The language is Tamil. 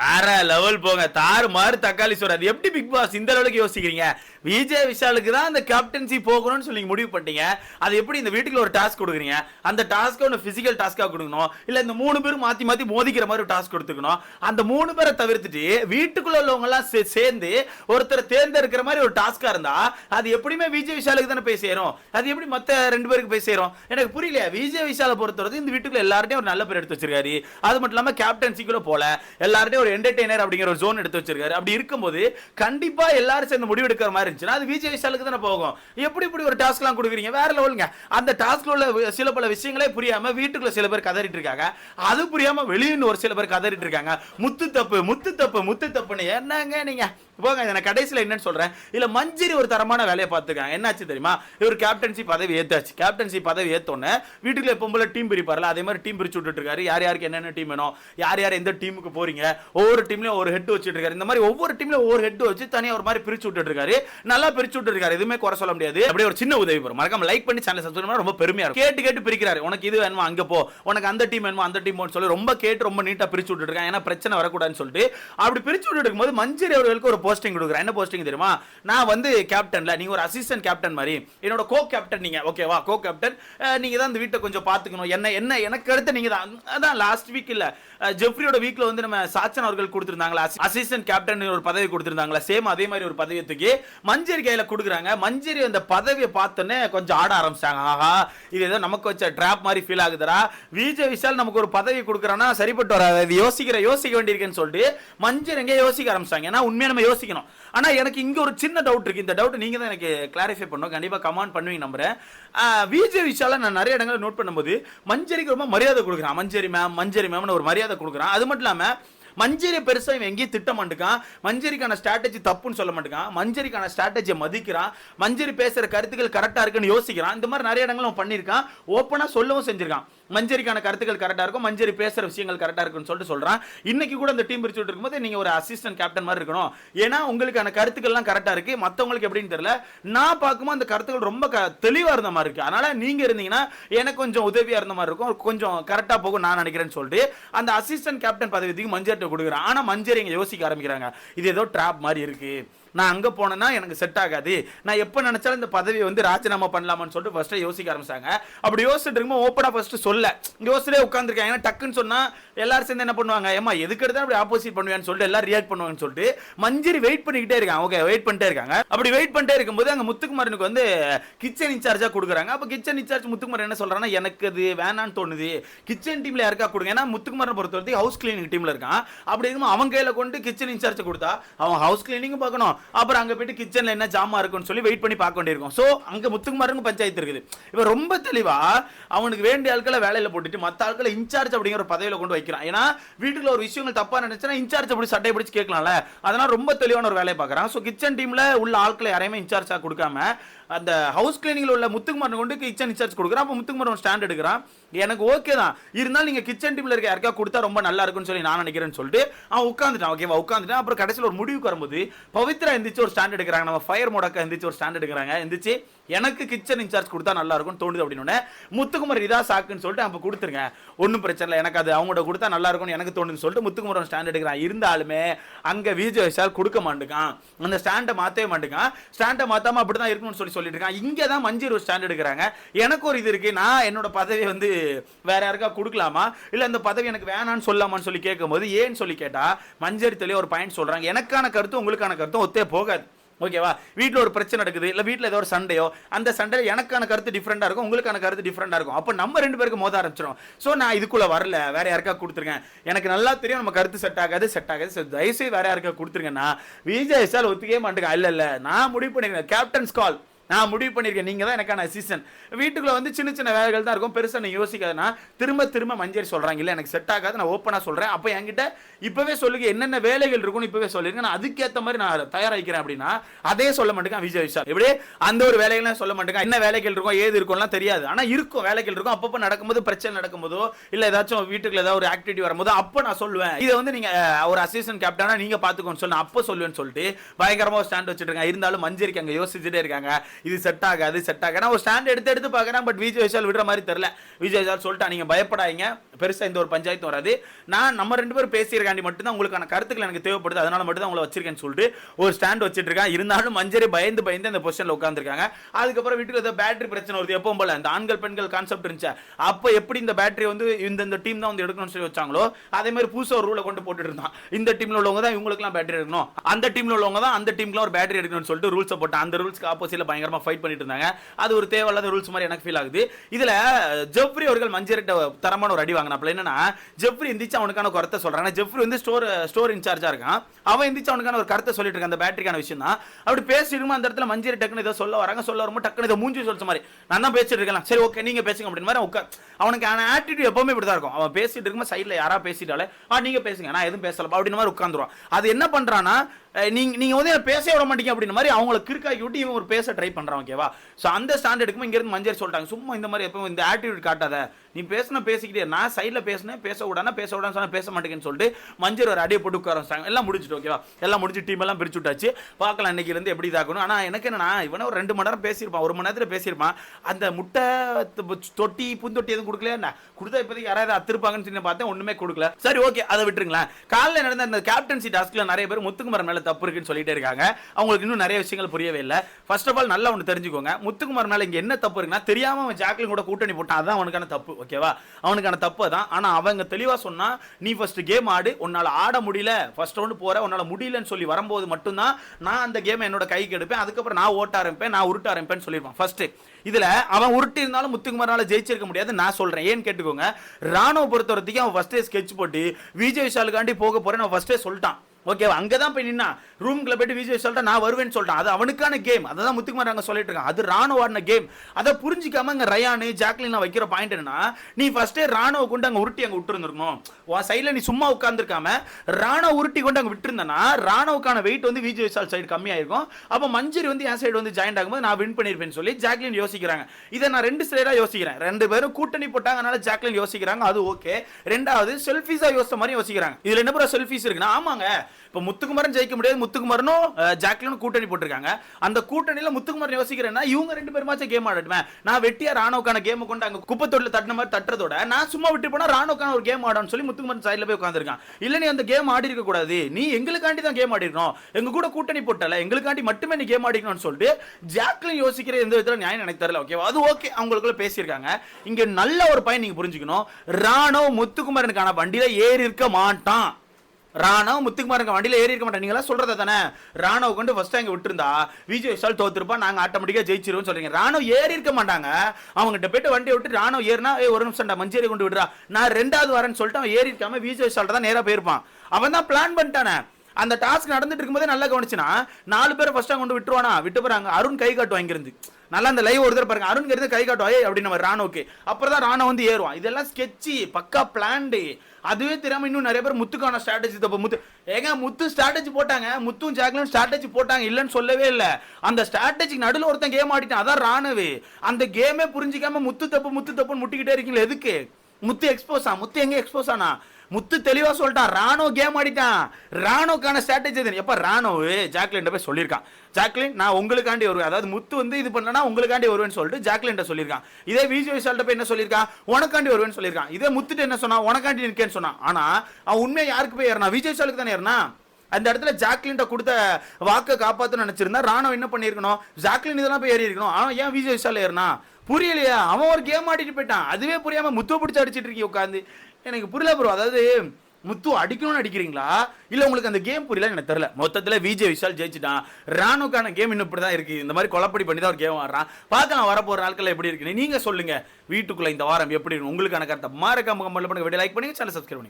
வேற லெவல் போங்க. தாறு மாறு தக்காளி சோறு. அது எப்படி பிக் பாஸ் இந்த லெவலுக்கு யோசிக்கிறீங்க? விஜய் விஷாலுக்கு தான் அந்த கேப்டன்சி போகணும்னு சொல்லி முடிவு பண்ணிட்டீங்க. அது எப்படி இந்த வீட்டுக்குள்ள ஒரு டாஸ்க் கொடுக்குறீங்க? அந்த டாஸ்க்கை ஒன்று பிசிக்கல் டாஸ்க்காக கொடுக்கணும். இல்லை இந்த மூணு பேரும் மாற்றி மாற்றி மோதிக்கிற மாதிரி ஒரு டாஸ்க் கொடுத்துக்கணும். அந்த மூணு பேரை தவிர்த்துட்டு வீட்டுக்குள்ள உள்ளவங்கலாம் சே- சேர்ந்து ஒருத்தரை தேர்ந்தெடுக்கிற மாதிரி ஒரு டாஸ்க்காக இருந்தால் அது எப்படியுமே விஜய் விஷாலுக்கு தானே போய் சேரும். அது எப்படி மற்ற ரெண்டு பேருக்கு போய் சேரும்? எனக்கு புரியல விஜய் விஷாலை பொறுத்தவரை இந்த வீட்டுக்குள்ள எல்லார்ட்டையும் ஒரு நல்ல பேர் எடுத்து வச்சிருக்காரு. அது மட்டும் இல்லாமல் கேப்டன்சிக்குள்ள போல. எல்லார்ட்டையும் ஒரு என்டர்டெய்னர் அப்படிங்கிற ஒரு ஜோன் எடுத்து வச்சிருக்காரு. அப்படி இருக்கும்போது கண்டிப்பா எல்லாரும் சேர்ந்து முடிவு எடுக்கிற மாதிரி இருந்துச்சுன்னா அது விஜய் விஷாலுக்கு தானே போகும். எப்படி இப்படி ஒரு டாஸ்க்லாம் கொடுக்குறீங்க? வேற லெவலுங்க அந்த டாஸ்க்ல உள்ள சில பல விஷயங்களே புரியாம வீட்டுக்குள்ள சில பேர் கதறிட்டு இருக்காங்க. அது புரியாம வெளியின்னு ஒரு சில பேர் கதறிட்டு இருக்காங்க. முத்து தப்பு முத்து தப்பு முத்து தப்புன்னு என்னங்க நீங்க? போங்க இதை நான் கடைசியில் என்னன்னு சொல்றேன். இல்லை மஞ்சரி ஒரு தரமான வேலையை பார்த்துருக்காங்க. என்னாச்சு தெரியுமா? இவர் கேப்டன்சி பதவி ஏற்றாச்சு கேப்டன்சி பதவி ஏற்றோன்னே வீட்டுக்குள்ளே எப்போ டீம் பிரிப்பார்ல. அதே மாதிரி டீம் பிரிச்சு விட்டுட்டு இருக்காரு. யார் யாருக்கு என்னென்ன டீம் வேணும்? யார் யார் எந்த டீமுக்கு போகிறீங்க ஒவ்வொரு டீம்லையும் ஒரு ஹெட் வச்சுட்டு இருக்காரு. இந்த மாதிரி ஒவ்வொரு டீம்லையும் ஒவ்வொரு ஹெட் வச்சு தனியாக ஒரு மாதிரி பிரிச்சு விட்டுட்டு இருக்காரு. நல்லா பிரிச்சு விட்டு இருக்காரு. எதுவுமே குறை சொல்ல முடியாது. அப்படியே ஒரு சின்ன உதவி வரும் மறக்காம லைக் பண்ணி சேனல் சப்ஸ்கிரைப் பண்ணா ரொம்ப பெருமையா இருக்கும். கேட்டு கேட்டு பிரிக்கிறாரு. உனக்கு இது வேணுமா? அங்க போ. உனக்கு அந்த டீம் வேணுமா? அந்த டீம் சொல்லி ரொம்ப கேட்டு ரொம்ப நீட்டா பிரிச்சு விட்டுட்டு இருக்காங்க. ஏன்னா பிரச்சனை வரக்கூடாதுன்னு சொல்லிட்டு. அப்படி பிரிச்சு விட்டுட்டு இருக்கும்போது மஞ்சரி அவர்களுக்கு ஒரு போஸ்டிங் கொடுக்குறேன். என்ன போஸ்டிங் தெரியுமா? நான் வந்து கேப்டன்ல நீங்க ஒரு அசிஸ்டன்ட் கேப்டன் மாதிரி என்னோட கோ கேப்டன் நீங்க. ஓகேவா கோ கேப்டன் நீங்க தான் இந்த வீட்டை கொஞ்சம் பாத்துக்கணும் என்ன என்ன எனக்கு அடுத்து நீங்க தான் அதான் லாஸ்ட் வீக் இல்லை. ஜெஃப்ரியோட வீக்ல வந்து நம்ம சாச்சன் அவர்கள் கொடுத்திருந்தாங்களா அசிஸ்டன்ட் கேப்டன் ஒரு பதவி கொடுத்திருந்தாங்களா சேம் அதே மாதிரி ஒரு பதவியை தூக்கி மஞ்சரி கையில கொடுக்குறாங்க. மஞ்சரி அந்த பதவியை பார்த்தோன்னே கொஞ்சம் ஆட ஆரம்பிச்சாங்க. ஆஹா இது ஏதோ நமக்கு வச்ச ட்ராப் மாதிரி ஃபீல் ஆகுதுடா. விஜய் விஷால் நமக்கு ஒரு பதவி கொடுக்குறான்னா சரிப்பட்டு வராது. இது யோசிக்கிற யோசிக்க வேண்டியிருக்குன்னு சொல்லிட்டு மஞ்சரி எங்கே யோசிக்க ஆரம்பிச்சாங்க. ஏன்னா உண்மையை நம்ம யோசிக்கணும். ஆனா எனக்கு இங்க ஒரு சின்ன டவுட் இருக்கு. இந்த டவுட் நீங்க தான் எனக்கு கிளாரிஃபை பண்ணணும். கண்டிப்பா கமெண்ட் பண்ணுவீங்க நம்புறேன். விஜய் விஷால நான் நிறைய இடங்களில் நோட் பண்ணும்போது மஞ்சரிக்கு ரொம்ப மரியாதை கொடுக்குறேன். மஞ்சரி மேம் மஞ்சரி மேம்னு ஒரு மரியாதை கொடுக்குறான். அது மட்டும் இல்லாம மஞ்சரி பெருசா இவன் எங்கேயும் திட்ட மாட்டுக்கான். மஞ்சரிக்கான ஸ்ட்ராட்டஜி தப்புன்னு சொல்ல மாட்டேங்கான் மஞ்சரிக்கான ஸ்ட்ராட்டஜியை மதிக்கிறான். மஞ்சரி பேசுற கருத்துக்கள் கரெக்டா இருக்குன்னு யோசிக்கிறான். இந்த மாதிரி நிறைய இடங்கள் அவன் பண்ணியிருக்கான். ஓப்பனா சொல்லவும் செஞ்சிருக்கான். மஞ்சரிக்கான கருத்துக்கள் கரெக்டாக இருக்கும். மஞ்சரி பேசுகிற விஷயங்கள் கரெக்டாக இருக்குன்னு சொல்லிட்டு சொல்கிறான் இன்னைக்கு கூட அந்த டீம் பிரிச்சுட்டு இருக்கும்போது நீங்கள் ஒரு அசிஸ்டன்ட் கேப்டன் மாதிரி இருக்கணும். ஏன்னா உங்களுக்கான கருத்துக்கள்லாம் கரெக்டாக இருக்குது மற்றவங்களுக்கு எப்படின்னு தெரியல. நான் பார்க்கும்போது அந்த கருத்துக்கள் ரொம்ப க- தெளிவாக இருந்த மாதிரி இருக்குது அதனால் நீங்கள் இருந்தீங்கன்னா எனக்கு கொஞ்சம் உதவியாக இருந்த மாதிரி இருக்கும். கொஞ்சம் கரெக்டாக போகும் நான் நினைக்கிறேன்னு சொல்லிட்டு அந்த அசிஸ்டன்ட் கேப்டன் பதவிக்கு மஞ்சரிட்ட கொடுக்குறேன். ஆனால் மஞ்சரி இங்கே யோசிக்க ஆரம்பிக்கிறாங்க. இது ஏதோ ட்ராப் மாதிரி இருக்குது நான் அங்கே போனேன்னா எனக்கு செட் ஆகாது. நான் எப்போ நினச்சாலும் இந்த பதவியை வந்து ராஜினாமா பண்ணலாமான்னு சொல்லிட்டு ஃபஸ்ட்டு யோசிக்க ஆரம்பிச்சாங்க. அப்படி யோசிச்சுட்டு இருக்கும்போது ஓப்பனாக ஃபஸ்ட்டு சொல்ல. யோசிச்சுட்டே உட்காந்துருக்காங்க ஏன்னா டக்குன்னு சொன்னால் எல்லாரும் சேர்ந்து என்ன பண்ணுவாங்க? ஏமா எதுக்கு எடுத்தால் அப்படி ஆப்போசிட் பண்ணுவேன்னு சொல்லிட்டு எல்லாம் ரியாக்ட் பண்ணுவாங்கன்னு சொல்லிட்டு மஞ்சரி வெயிட் பண்ணிக்கிட்டே இருக்காங்க. ஓகே வெயிட் பண்ணிட்டே இருக்காங்க. அப்படி வெயிட் பண்ணிட்டே இருக்கும்போது அங்கே முத்துக்குமாரனுக்கு வந்து கிச்சன் இன்சார்ஜாக கொடுக்குறாங்க. அப்போ கிச்சன் இன்சார்ஜ் முத்துக்குமார் என்ன சொல்கிறாங்கன்னா எனக்கு அது வேணான்னு தோணுது. கிச்சன் டீமில் யாருக்கா கொடுங்க? ஏன்னா முத்துக்குமாரனை பொறுத்த வரைக்கும் ஹவுஸ் கிளீனிங் டீமில் இருக்கான். அப்படி இருக்கும்போது அவன் கையில் கொண்டு கிச்சன் இன்சார்ஜ் கொடுத்தா அவன் ஹவுஸ் கிளீனிங்கும் பார்க்கணும். அப்புறம் அங்கே போயிட்டு கிச்சனில் என்ன ஜாமா இருக்குன்னு சொல்லி வெயிட் பண்ணி பார்க்க வேண்டியிருக்கும். ஸோ அங்கே முத்துக்குமாரனுக்கு பஞ்சாயத்து இருக்குது. இவன் ரொம்ப தெளிவா அவனுக்கு வேண்டிய ஆட்களை வேலையில போட்டுட்டு மற்ற ஆட்களை இன்சார்ஜ் அப்படிங்கிற பதவியில் கொண்டு வைக்கிறான். ஏன்னா வீட்டுக்குள்ள ஒரு விஷயங்கள் தப்பாக நினச்சினா இன்சார்ஜ் அப்படி சட்டை பிடிச்சி கேட்கலாம்ல. அதனால ரொம்ப தெளிவான ஒரு வேலையை பார்க்குறான். ஸோ கிச்சன் டீமில் உள்ள ஆட்களை யாரையுமே இன்சார்ஜாக கொடுக்காம அந்த ஹவுஸ் கிளீனிங்ல உள்ள முத்துக்குமாரன் கொண்டு கிச்சன் இன்சார்ஜ் கொடுக்குறான். அப்போ முத்துக்குமாரன் ஸ்டாண்ட் எடுக்கிறான். எனக்கு ஓகே தான். இருந்தாலும் நீங்க கிச்சன் டீம்ல இருக்க யாருக்கா கொடுத்தா ரொம்ப நல்லா இருக்கும்னு சொல்லி நான் நினைக்கிறேன்னு சொல்லிட்டு அவன் உட்காந்துட்டான் ஓகேவா உட்காந்துட்டான் அப்புறம் கடைசியில் ஒரு முடிவுக்கு வரும்போது பவித்ரா எந்திரிச்சு ஒரு ஸ்டாண்ட் எடுக்கிறாங்க. நம்ம ஃபயர் மோடக்கா எந்திரிச்சு ஒரு ஸ்டாண்ட் எடுக்கிறாங்க. எந்திரிச்சு எனக்கு கிச்சன் இன்சார்ஜ் கொடுத்தா நல்லா இருக்கும்னு தோணுது அப்படின்னு முத்துக்குமர் இதா சாக்குன்னு சொல்லிட்டு அப்போ கொடுத்துருங்க. ஒன்றும் பிரச்சனை இல்லை. எனக்கு அது அவங்கள்ட்ட கொடுத்தா நல்லா இருக்கும்னு எனக்கு தோணுதுன்னு சொல்லிட்டு முத்துக்குமரன் ஸ்டாண்ட் எடுக்கிறான். இருந்தாலுமே அங்கே விஜய் விஷால் கொடுக்க மாட்டேங்கான். அந்த ஸ்டாண்டை மாற்றவே மாட்டேங்கான். ஸ்டாண்டை மாற்றாம அப்படி தான் இருக்கணும்னு சொல்லி சொல்லிட்டு இருக்கான் இங்கே தான் மஞ்சள் ஒரு ஸ்டாண்ட் எடுக்கிறாங்க. எனக்கு ஒரு இது இருக்குது நான் என்னோட பதவியை வந்து வேற யாருக்கா கொடுக்கலாமா? இல்லை அந்த பதவி எனக்கு வேணான்னு சொல்லாமான்னு சொல்லி கேட்கும்போது ஏன்னு சொல்லி கேட்டால் மஞ்சள் தெளிவாக ஒரு பாயிண்ட் சொல்கிறாங்க எனக்கான கருத்து உங்களுக்கான கருத்தும் ஒத்தே போகாது. ஓகேவா? வீட்டில் ஒரு பிரச்சனை நடக்குது இல்லை வீட்டில் ஏதோ ஒரு சண்டையோ அந்த சண்டையில் எனக்கான கருத்து டிஃப்ரெண்டாக இருக்கும் உங்களுக்கான கருத்து டிஃப்ரெண்டாக இருக்கும். அப்போ நம்ம ரெண்டு பேருக்கு மோத ஆரம்பிச்சிடும் ஸோ நான் இதுக்குள்ளே வரல வேற யாருக்கா கொடுத்துருக்கேன் எனக்கு நல்லா தெரியும் நம்ம கருத்து செட் ஆகாது செட் ஆகாது. ஸோ தயவுசெய்து வேற யாருக்கா கொடுத்துருங்கன்னா விஜய் சார் ஒத்துக்கவே மாட்டேங்க. இல்லை இல்லை நான் முடிவு பண்ணிருக்கேன் கேப்டன்ஸ் கால் நான் முடிவு பண்ணியிருக்கேன். நீங்கள் தான் எனக்கான அசிஸ்டன்ட் வீட்டுக்குள்ளே வந்து சின்ன சின்ன வேலைகள் தான் இருக்கும். பெருசாக நான் யோசிக்காதுன்னா திரும்ப திரும்ப மஞ்சள் சொல்கிறாங்க இல்லை எனக்கு செட் ஆகாது. நான் ஓப்பனாக சொல்கிறேன் அப்போ என்கிட்ட இப்போவே சொல்லுங்க. என்னென்ன வேலைகள் இருக்கும்னு இப்போவே சொல்லிருங்க. நான் அதுக்கேற்ற மாதிரி நான் தயாராகிக்கிறேன் அப்படின்னா அதே சொல்ல மாட்டேங்க விஜய் விஷால் எப்படி? அந்த ஒரு வேலைகள்லாம் சொல்ல மாட்டேங்க. என்ன வேலைகள் இருக்கும் ஏது இருக்கும்லாம் தெரியாது. ஆனால் இருக்கும் வேலைகள் இருக்கும். அப்பப்போ நடக்கும்போது பிரச்சனை நடக்கும்போதோ இல்லை ஏதாச்சும் வீட்டுக்குள்ள ஏதாவது ஒரு ஆக்டிவிட்டி வரும்போது அப்போ நான் சொல்லுவேன். இதை வந்து நீங்கள் ஒரு அசிஸ்டன்ட் கேப்டனாக நீங்கள் பார்த்துக்கோன்னு சொல்லி. அப்போ சொல்லுவேன்னு சொல்லிட்டு பயங்கரமாக ஸ்டாண்ட் வச்சுட்டு இருந்தாலும் மஞ்சரிக்கு அங்கே யோசிச்சுட்டே இருக்காங்க. இது செட் ஆகாது செட் ஆகாது. நான் ஒரு ஸ்டாண்ட் எடுத்து எடுத்து பார்க்குறேன் பட் விஜய் விஷால் விடுற மாதிரி தெரில விஜய் விஷால் சொல்லிட்டா நீங்க பயப்படாதீங்க. பெருசாக இந்த ஒரு பஞ்சாயத்து வராது. நான் நம்ம ரெண்டு பேரும் பேசியிருக்காண்டி மட்டும்தான் உங்களுக்கான கருத்துக்கள் எனக்கு தேவைப்படுது. அதனால மட்டும் தான் உங்களை வச்சிருக்கேன்னு சொல்லிட்டு ஒரு ஸ்டாண்ட் வச்சுட்டு இருக்கேன் இருந்தாலும் மஞ்சரி பயந்து பயந்து அந்த பொசிஷனில் உட்காந்துருக்காங்க அதுக்கப்புறம் வீட்டுக்கு ஏதோ பேட்டரி பிரச்சனை வருது. எப்பவும் போல இந்த ஆண்கள் பெண்கள் கான்செப்ட் இருந்துச்சு? அப்போ எப்படி இந்த பேட்டரி வந்து இந்த இந்த டீம் தான் வந்து எடுக்கணும்னு சொல்லி வச்சாங்களோ அதே மாதிரி புதுசாக ஒரு ரூலை கொண்டு போட்டுட்டு இருந்தான். இந்த டீம்ல உள்ளவங்க தான் இவங்களுக்குலாம் பேட்டரி எடுக்கணும். அந்த டீம்ல உள்ளவங்க தான் அந்த டீம்ல ஒரு பேட்டரி எடுக்கணும்னு சொல்லிட்டு ரூல்ஸை போட்டு அந்த ரூல்ஸ்க்கு ஆப்போசிட்ல பயங்கரமாக ஃபைட் பண்ணிட்டு இருந்தாங்க. அது ஒரு தேவையில்லாத ரூல்ஸ் மாதிரி எனக்கு ஃபீல் ஆகுது. இதுல ஜெஃப்ரி அவர்கள் மஞ்சரிட்ட தரமான ஒரு அடி வாங்கினாப்ல என்னன்னா ஜெஃப்ரி எந்திரிச்சு அவனுக்கான கருத்தை சொல்றாங்க ஜெஃப்ரி வந்து ஸ்டோர் ஸ்டோர் இன்சார்ஜா இருக்கான். அவன் எந்திரிச்சு அவனுக்கான ஒரு கருத்தை சொல்லிட்டு இருக்கான். அந்த பேட்டரிக்கான விஷயம் தான் அப்படி பேசிடுமா அந்த இடத்துல மஞ்சரி டக்குன்னு இதை சொல்ல வராங்க. சொல்ல வரும்போது டக்குனு இதை மூஞ்சி சொல்ற மாதிரி. நான் தான் பேசிட்டு இருக்கலாம் சரி ஓகே நீங்க பேசுங்க அப்படின்னு மாதிரி உட்கார் அவனுக்கு ஆட்டிடியூட் எப்பவுமே இப்படி தான் இருக்கும். அவன் பேசிட்டு இருக்கும்போது சைடில் யாராவது பேசிட்டாலே ஆ நீங்க பேசுங்க. நான் எதுவும் பேசலாம் அப்படின்னு மாதிரி உட்காந்துருவான் அது என்ன பண்ணுறான்னா நீங்கள் நீங்க நீங்க வந்து என்ன பேச விட மாட்டீங்க அப்படின்ற மாதிரி அவங்கள கிறுக்காக்கி விட்டு இவன் ஒரு பேச ட்ரை பண்றான் ஓகேவா ஸோ அந்த ஸ்டாண்டர்டுக்கும் இங்கேருந்து இங்க இருந்து மஞ்சள் சொல்லிட்டாங்க. சும்மா இந்த மாதிரி எப்போ இந்த ஆட்டிடியூட் காட்டாத. நீ பேசினா பேசிக்கிட்டே நான் சைடில் பேசினேன் பேச விடானா பேச விடான்னு சொன்னா பேச மாட்டேங்கன்னு சொல்லிட்டு மஞ்சள் ஒரு அடியை போட்டு உட்கார வச்சாங்க. எல்லாம் முடிச்சிட்டு ஓகேவா எல்லாம் முடிச்சு டீம் எல்லாம் பிரிச்சு விட்டாச்சு. பார்க்கலாம் இன்னைக்கு இருந்து எப்படி இதாக்கணும் ஆனா எனக்கு என்னன்னா இவனை ஒரு ரெண்டு மணி நேரம் பேசியிருப்பான். ஒரு மணி நேரத்தில் பேசியிருப்பான். அந்த முட்டை தொட்டி புந்தொட்டி எதுவும் கொடுக்கல என்ன? கொடுத்தா இப்போதைக்கு யாராவது அத்திருப்பாங்கன்னு சொல்லி பார்த்தேன். ஒண்ணுமே கொடுக்கல. சரி ஓகே அதை விட்டுருங்களேன். காலையில் நடந்த அந்த கேப்டன்சி டாஸ்க்ல நிறைய பேர் முத்துக்குமார் மேல தப்பு இருக்குன்னு சொல்லிட்டே இருக்காங்க. அவங்களுக்கு இன்னும் நிறைய விஷயங்கள் புரியவே இல்லை. ஃபர்ஸ்ட் ஆஃப் ஆல் நல்லா ஒன்று தெரிஞ்சுக்கோங்க. முத்துக்குமார் மேலே இங்க என்ன தப்பு இருக்குன்னா தெரியாமல் அவன் ஜாக்லின் கூட கூட்டணி போட்டான். அதான் அவனுக்கான தப்பு ஓகேவா அவனுக்கான தப்பு தான் ஆனா அவங்க தெளிவாக சொன்னா நீ ஃபர்ஸ்ட் கேம் ஆடு உன்னால ஆட முடியல. ஃபர்ஸ்ட் ரவுண்டு போற உன்னால முடியலன்னு சொல்லி வரும்போது மட்டும்தான் நான் அந்த கேம் என்னோட கைக்கு எடுப்பேன். அதுக்கப்புறம் நான் ஓட்ட ஆரம்பிப்பேன் நான் உருட்ட ஆரம்பிப்பேன்னு சொல்லியிருப்பான் ஃபர்ஸ்ட் இதில் அவன் உருட்டி இருந்தாலும் முத்துக்குமாரால் ஜெயிச்சிருக்க முடியாது. நான் சொல்றேன். ஏன்னு கேட்டுக்கோங்க. ராணுவ பொறுத்த வரைக்கும் அவன் ஃபஸ்ட்டே ஸ்கெட்ச் போட்டு விஜய் விஷாலுக்காண்டி போக போகிறேன் அவன் ஃபஸ்ட்டே சொல்லிட்டான். ஓகேவா அங்கே தான் போய் நின்னா ரூம்குள்ள போயிட்டு விஜய் சொல்லிட்டு நான் வருவேன்னு சொல்லிட்டான் அது அவனுக்கான கேம் அதை தான் முத்துக்குமார் அங்கே சொல்லிட்டு இருக்கான் அது ராணுவ ஆடின கேம் அதை புரிஞ்சிக்காம இங்கே ரயானு ஜாக்லின் நான் வைக்கிற பாயிண்ட் என்னன்னா நீ ஃபர்ஸ்டே ராணுவ கொண்டு அங்கே உருட்டி அங்கே விட்டுருந்துருக்கணும். உன் சைடில் நீ சும்மா உட்காந்துருக்காம ராணுவ உருட்டி கொண்டு அங்கே விட்டுருந்தனா ராணுவுக்கான வெயிட் வந்து விஜய் விசால் சைடு கம்மியாயிருக்கும். அப்போ மஞ்சரி வந்து என் சைடு வந்து ஜாயின் ஆகும்போது நான் வின் பண்ணியிருப்பேன்னு சொல்லி ஜாக்லின் யோசிக்கிறாங்க. இதை நான் ரெண்டு சைடாக யோசிக்கிறேன். ரெண்டு பேரும் கூட்டணி போட்டாங்க அதனால ஜாக்லின் யோசிக்கிறாங்க அது ஓகே ரெண்டாவது செல்ஃபீஸாக யோசித்த மாதிரி யோசிக்கிறாங்க. இதில் என்ன பிற செல்ஃபீஸ் இருக்குன்னா ஆமாங்க இப்போ முத்துக்குமரன் ஜெயிக்க முடியாது. முத்துக்குமரனும் ஜாக்லினும் கூட்டணி போட்டிருக்காங்க. அந்த கூட்டணியில் முத்துக்குமரன் யோசிக்கிறேன்னா இவங்க ரெண்டு பேருமாச்சும் கேம் ஆடட்டுமே. நான் வெட்டியா ராணுவக்கான கேமை கொண்டு அங்க குப்பத்தொட்டில் தட்டின மாதிரி தட்டுறதோட நான் சும்மா விட்டு போனால் ராணுவக்கான ஒரு கேம் ஆடான்னு சொல்லி முத்துக்குமரன் சைடில் போய் உட்காந்துருக்கான் இல்லை நீ அந்த கேம் ஆடி இருக்க கூடாது. நீ எங்களுக்காண்டி தான் கேம் ஆடி இருக்கணும் எங்க கூட கூட்டணி போட்டல. எங்களுக்காண்டி மட்டுமே நீ கேம் ஆடிக்கணும்னு சொல்லிட்டு ஜாக்லின் யோசிக்கிற எந்த விதத்தில் நியாயம் எனக்கு தெரியல ஓகேவா அது ஓகே அவங்களுக்குள்ள பேசியிருக்காங்க. இங்கே நல்ல ஒரு பையன் நீங்கள் புரிஞ்சுக்கணும். ராணுவ முத்துக்குமரனுக்கான வண்டியில் ஏறி இருக்க மாட்டான். ராணவ் முத்துக்குமாரங்க வண்டியில் ஏறி இருக்க மாட்டேன். நீங்களா சொல்கிறத தானே? ராணவ் கொண்டு ஃபஸ்ட் அங்கே விட்டுருந்தா விஜய் விஷால் தோத்துருப்பா நாங்கள் ஆட்டோமேட்டிக்காக ஜெயிச்சிருவோம் சொல்கிறீங்க ராணவ் ஏறி இருக்க மாட்டாங்க. அவங்ககிட்ட போயிட்டு வண்டியை விட்டு ராணவ் ஏறினா ஏ ஒரு நிமிஷம்டா மஞ்சேரி கொண்டு விடுறா. நான் ரெண்டாவது வரேன்னு சொல்லிட்டு அவன் ஏறி இருக்காம விஜய் விஷால் தான் நேராக போயிருப்பான். அவன் தான் பிளான் பண்ணிட்டானே. அந்த டாஸ்க் நடந்துட்டு இருக்கும்போதே நல்லா கவனிச்சுனா நாலு பேர் ஃபஸ்ட்டாக கொண்டு விட்டுருவானா? விட்டு போகிறாங்க அருண் கை காட்டுவான் இங்கிருந்து நல்லா அந்த லைவ் ஒருத்தர் பாருங்க. அருண் இருந்து கை காட்டுவா ஏ அப்படின்னு நம்ம ராணுவுக்கு. அப்புறம் தான் ராணுவ வந்து ஏறுவான். இதெல்லாம் ஸ்கெட்சி பக்கா பிளான்டு அதுவே தெரியாம இன்னும் நிறைய பேர் முத்துக்கான ஸ்ட்ராட்டஜி தப்பு முத்து ஏங்க முத்து ஸ்ட்ராட்டஜி போட்டாங்க. முத்தும் ஜாக்லும் ஸ்ட்ராட்டஜி போட்டாங்க. இல்லைன்னு சொல்லவே இல்லை. அந்த ஸ்ட்ராட்டஜிக்கு நடுவில் ஒருத்தன் கேம் ஆடிட்டான். அதான் ராணுவ. அந்த கேமே புரிஞ்சிக்காம முத்து தப்பு முத்து தப்புன்னு முட்டிக்கிட்டே இருக்கீங்களா எதுக்கு? முத்து எக்ஸ்போஸா முத்து எங்க எக்ஸ்போஸ் ஆனா? முத்து தெளிவா சொல்லிட்டான். ராணோ கேம் ஆடிட்டான். ராணோக்கான ஸ்ட்ராட்டஜி இது எப்ப ராணோ? ஜாக்லின் போய் சொல்லியிருக்கான். ஜாக்லின் நான் உங்களுக்காண்டி வருவேன். அதாவது முத்து வந்து இது பண்ணனா உங்களுக்காண்டி வருவேன்னு சொல்லிட்டு ஜாக்லின் சொல்லியிருக்கான். இதே விஜய் விஷால்ட்ட போய் என்ன சொல்லியிருக்கான்? உனக்காண்டி வருவேன்னு சொல்லியிருக்கான். இதே முத்துட்டு என்ன சொன்னா உனக்காண்டி நிற்கேன்னு சொன்னான். ஆனா அவன் உண்மையை யாருக்கு போய் ஏறினா? விஜய் விஷாலுக்கு தானே ஏறினா? அந்த இடத்துல ஜாக்லின்ட்ட கொடுத்த வாக்கை காப்பாத்தணும்னு நினைச்சிருந்தா ராணோ என்ன பண்ணியிருக்கணும்? ஜாக்லின் இதெல்லாம் போய் ஏறி இருக்கணும் அவன் ஏன் விஜய் விஷால் ஏறினா? புரியலையா அவன் ஒரு கேம் ஆடிட்டு போயிட்டான். அதுவே புரியாம முத்துவ பிடிச்சி அடிச்சிட்டு இருக்கீங்க உட்காந்து எனக்கு புரியல ப்ரோ அதாவது முத்து அடிக்கணும்னு அடிக்கிறீங்களா? இல்ல உங்களுக்கு அந்த கேம் புரியல எனக்கு தெரியல. மொத்தத்துல விஜய் விஷால் ஜெயிச்சிட்டான். ராணுக்கான கேம் இன்னும் இப்படி தான் இருக்கு. இந்த மாதிரி கொலப்படி பண்ணி தான் ஒரு கேம் ஆடுறான். பார்க்கலாம் வரப்போற நாட்கள் எப்படி இருக்குன்னு நீங்க சொல்லுங்க. வீட்டுக்குள்ள இந்த வாரம் எப்படி உங்களுக்கான கருத்தை மாறக்காம கம்பெனி பண்ணுங்க. வீடியோ லைக் பண்ணி சேனல் சப்ஸ்கிரைப் பண்ணுங்க.